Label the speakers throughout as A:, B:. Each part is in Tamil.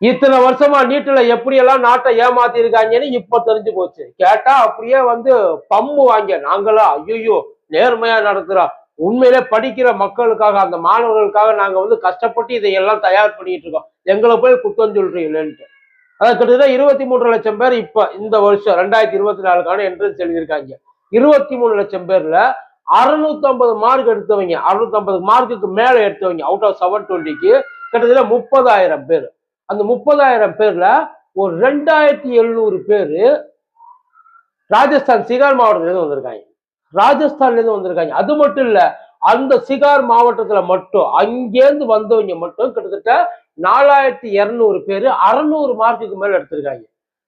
A: இத்தனை வருஷமா நீட்டுல எப்படி எல்லாம் நாட்டை ஏமாத்தி இருக்காங்கன்னு இப்ப தெரிஞ்சு போச்சு. கேட்டா அப்படியே வந்து பம்பு வாங்க நாங்களா ஐயோ நேர்மையா நடத்துறோம் உண்மையிலே படிக்கிற மக்களுக்காக அந்த மாணவர்களுக்காக நாங்க வந்து கஷ்டப்பட்டு இதையெல்லாம் தயார் பண்ணிட்டு இருக்கோம். எங்களை போய் குத்தம் சொல்றீங்களேன்ட்டு அதாவது கிட்டத்தட்ட இருபத்தி மூன்று லட்சம் பேர் இப்ப இந்த வருஷம் ரெண்டாயிரத்தி இருபத்தி நாலுக்கான என்ட்ரன்ஸ் எழுதியிருக்காங்க. இருபத்தி மூணு லட்சம் பேர்ல அறுநூத்தி ஐம்பது மார்க் எடுத்தவங்க அறுநூத்தி ஐம்பது மார்க்குக்கு மேல எடுத்தவங்க அவுட் ஆஃப் செவன் டுவெண்ட்டிக்கு கிட்டத்தட்ட முப்பதாயிரம் பேர். அந்த முப்பதாயிரம் பேர்ல ஒரு ரெண்டாயிரத்தி எழுநூறு பேர் ராஜஸ்தான் சிகார் மாவட்டத்துல இருந்து வந்திருக்காங்க. ராஜஸ்தான்ல இருந்து வந்திருக்காங்க. அது மட்டும் இல்ல அந்த சிகார் மாவட்டத்துல மட்டும் அங்கேருந்து வந்தவங்க மட்டும் கிட்டத்தட்ட நாலாயிரத்தி இருநூறு பேர் அறநூறு மார்க்குக்கு மேல எடுத்திருக்காங்க.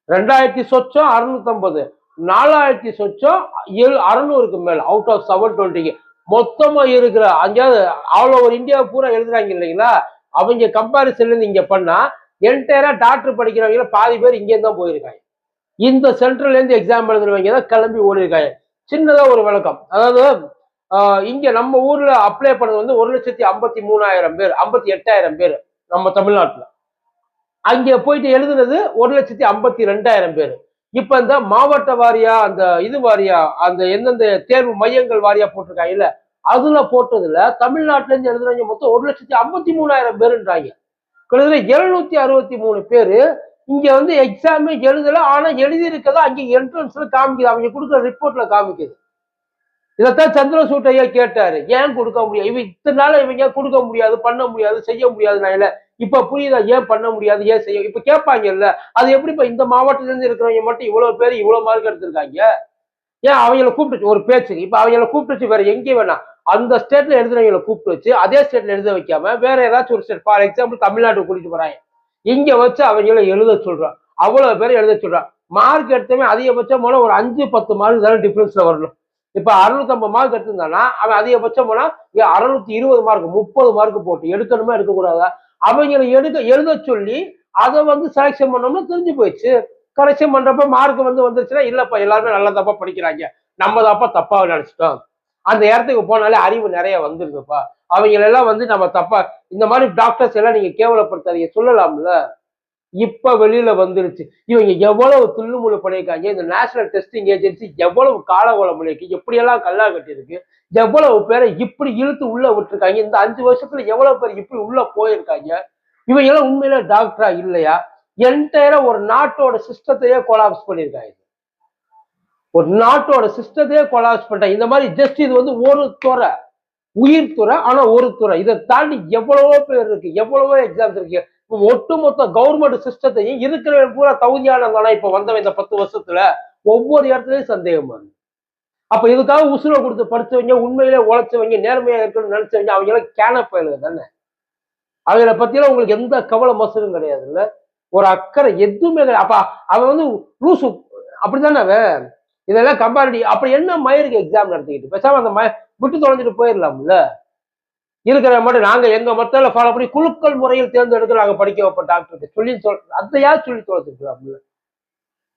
A: ரெண்டாயிரத்தி சொச்சம் அறுநூத்தம்பது நாலாயிரத்தி சொச்சம் ஏழு அறநூறுக்கு மேல அவுட் ஆஃப் செவன் டுவெண்ட்டிக்கு மொத்தமா இருக்கிற அங்கேயாவது ஆல் ஓவர் இந்தியா பூரா எழுதுறாங்க இல்லைங்களா? அவங்க கம்பாரிசன்ல இங்க பண்ணா என்டையரா டாக்டர் படிக்கிறவங்க பாதி பேர் இங்கே தான் போயிருக்காங்க. இந்த சென்ட்ரல்லேருந்து எக்ஸாம் எழுதுறவங்க தான் கிளம்பி ஓடி இருக்காங்க சின்னதா ஒரு விளக்கம். அதாவது ஆஹ் நம்ம ஊர்ல அப்ளை பண்ணது வந்து ஒரு லட்சத்தி ஐம்பத்தி மூணாயிரம் பேர் ஐம்பத்தி எட்டாயிரம் பேர் நம்ம தமிழ்நாட்டுல. அங்கே போயிட்டு எழுதுனது ஒரு லட்சத்தி ஐம்பத்தி ரெண்டாயிரம் பேர். இப்போ இந்த மாவட்ட வாரியா அந்த இது வாரியா அந்த எந்தெந்த தேர்வு மையங்கள் வாரியா போட்டிருக்காங்கல்ல அதுல போட்டதுல தமிழ்நாட்டுலேருந்து எழுதுறவங்க மொத்தம் ஒரு லட்சத்தி ஐம்பத்தி மூணாயிரம் பேருன்றாங்க. கிட்டத்தட்ட எழுநூத்தி அறுபத்தி மூணு பேரு இங்க வந்து எக்ஸாமே எழுதல ஆனா எழுதி இருக்கதா அங்க என்ட்ரன்ஸ்ல காமிக்குது. அவங்க கொடுக்குற ரிப்போர்ட்ல காமிக்குது. இதைத்தான் சந்திரசூட் ஐயா கேட்டாரு. ஏன் கொடுக்க முடியாது இவ இத்தனை நாள் இவங்க கொடுக்க முடியாது பண்ண முடியாது செய்ய முடியாது நான் இல்லை. இப்ப புரியுதா? ஏன் பண்ண முடியாது ஏன் செய்ய? இப்ப கேட்பாங்கல்ல. அது எப்படி இப்ப இந்த மாவட்டத்துல இருந்து இருக்கிறவங்க மட்டும் இவ்வளவு பேர் இவ்வளவு மார்க் எடுத்திருக்காங்க? ஏன் அவங்கள கூப்பிட்டு ஒரு பேச்சுக்கு. இப்ப அவங்கள கூப்பிட்டு வேற எங்கேயும் வேணாம். அந்த ஸ்டேட்ல எழுதுறவங்களை கூப்பிட்டு வச்சு அதே ஸ்டேட்ல எழுத வைக்காம வேற ஏதாச்சும் ஒரு ஸ்டேட் ஃபார் எக்ஸாம்பிள் தமிழ்நாட்டுக்கு கூட்டிட்டு போறாங்க. இங்க வச்சு அவங்கள எழுத சொல்றான் அவ்வளவு பேர் எழுத சொல்றான் மார்க் எடுத்தவங்க அதிகபட்சம் போல ஒரு அஞ்சு பத்து மார்க் தானே டிஃபரன்ஸ்ல வரணும். இப்ப அறுநூத்தம்பது மார்க் எடுத்திருந்தானா அவன் அதிகபட்சம் போனா அறுநூத்தி இருபது மார்க் முப்பது மார்க் போட்டு எடுக்கணுமா எடுக்கக்கூடாதா? அவங்களை எடுக்க எழுத சொல்லி அதை வந்து செலெக்ஷன் பண்ணோம்னா தெரிஞ்சு போயிடுச்சு. கரெக்ஷன் பண்றப்ப மார்க் வந்து வந்துருச்சுன்னா இல்லப்பா எல்லாருமே நல்லா தப்பா படிக்கிறாங்க. நம்ம தப்பா தப்பா நினைச்சிட்டோம். அந்த இடத்துக்கு போனாலே அறிவு நிறைய வந்துருதுப்பா அவங்களெல்லாம் வந்து நம்ம தப்பா இந்த மாதிரி டாக்டர்ஸ் எல்லாம் நீங்க கேவலப்படுத்தாதீங்க. சொல்லலாம்ல? இப்ப வெளியில வந்துருச்சு. இவங்க எவ்வளவு துள்ளுமுழு பண்ணியிருக்காங்க. இந்த நேஷனல் டெஸ்டிங் ஏஜென்சி எவ்வளவு காலகோலம் பண்ணிருக்கு எப்படியெல்லாம் கல்லா கட்டியிருக்கு. எவ்வளவு பேரை இப்படி இழுத்து உள்ள விட்டுருக்காங்க. இந்த அஞ்சு வருஷத்துல எவ்வளவு பேர் இப்படி உள்ள போயிருக்காங்க. இவங்க எல்லாம் உண்மையில டாக்டரா இல்லையா? என்டையரா ஒரு நாட்டோட சிஸ்டத்தையே கொலாப்ஸ் பண்ணியிருக்காங்க. ஒரு நாட்டோட சிஸ்டத்தையே கொலாப்ஸ் பண்ணிட்டாங்க. இந்த மாதிரி ஜஸ்ட் இது வந்து ஒரு துறை. உயிர் துறை ஆனா ஒரு துறை. இதை தாண்டி எவ்வளவோ பேர் இருக்கு எவ்வளவோ எக்ஸாம்ஸ் இருக்கு. ஒட்டுமொத்த கவர்மெண்ட் சிஸ்டத்தையும் இருக்கிறவன் பூரா தகுதியானவனா இப்ப வந்தவன் இந்த பத்து வருஷத்துல ஒவ்வொரு இடத்துலயும் சந்தேகமா இருக்கு அப்ப இதுக்காக உசுரை கொடுத்து படிச்சவங்க உண்மையிலே உழைச்சவங்க நேர்மையா இருக்கணும்னு நினைச்சவங்க அவங்க எல்லாம் கேன பயலுங்க தானே? அவங்கள பத்தியெல்லாம் உங்களுக்கு எந்த கவலை மசரும் கிடையாது இல்ல? ஒரு அக்கறை எதுவுமே கிடையாது. அப்ப அவன் வந்து லூசு அப்படித்தானே அவன்? இதெல்லாம் கம்பேரிட்டி அப்படி என்ன மயிருக்கு எக்ஸாம் நடத்திக்கிட்டு? பேசாம அந்த மய விட்டு தொலைஞ்சிட்டு போயிடலாம்ல? இருக்கிற மட்டும் நாங்க எங்க மொத்தத்தில் ஃபாலோ பண்ணி குழுக்கள் முறையில் தேர்ந்தெடுத்து நாங்க படிக்க வைப்போம் டாக்டருக்கு சொல்லி சொல் அதையா சொல்லி தொலைச்சிருக்கலாம்ல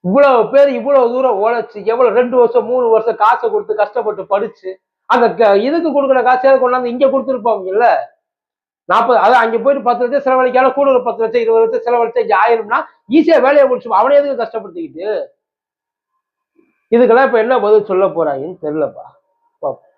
A: இவ்வளவு பேர் இவ்வளவு தூரம் உழைச்சு எவ்வளவு ரெண்டு வருஷம் மூணு வருஷம் காசை கொடுத்து கஷ்டப்பட்டு படிச்சு அந்த க- இதுக்கு கொடுக்குற காசையாவது கொண்டாந்து இங்க கொடுத்துருப்பாங்கல்ல நாற்பது அதான் அங்க போயிட்டு பத்து லட்சம் செலவழிக்கால கூட ஒரு பத்து லட்சம் இருபது லட்சம் செலவழிச்சா ஆயிரும்னா ஈஸியா வேலையை முடிச்சு அவனே எதுக்கு கஷ்டப்படுத்திக்கிட்டு? இதுக்கெல்லாம் இப்போ என்ன பதில் சொல்ல போறாங்கன்னு தெரிலப்பா பார்ப்போம்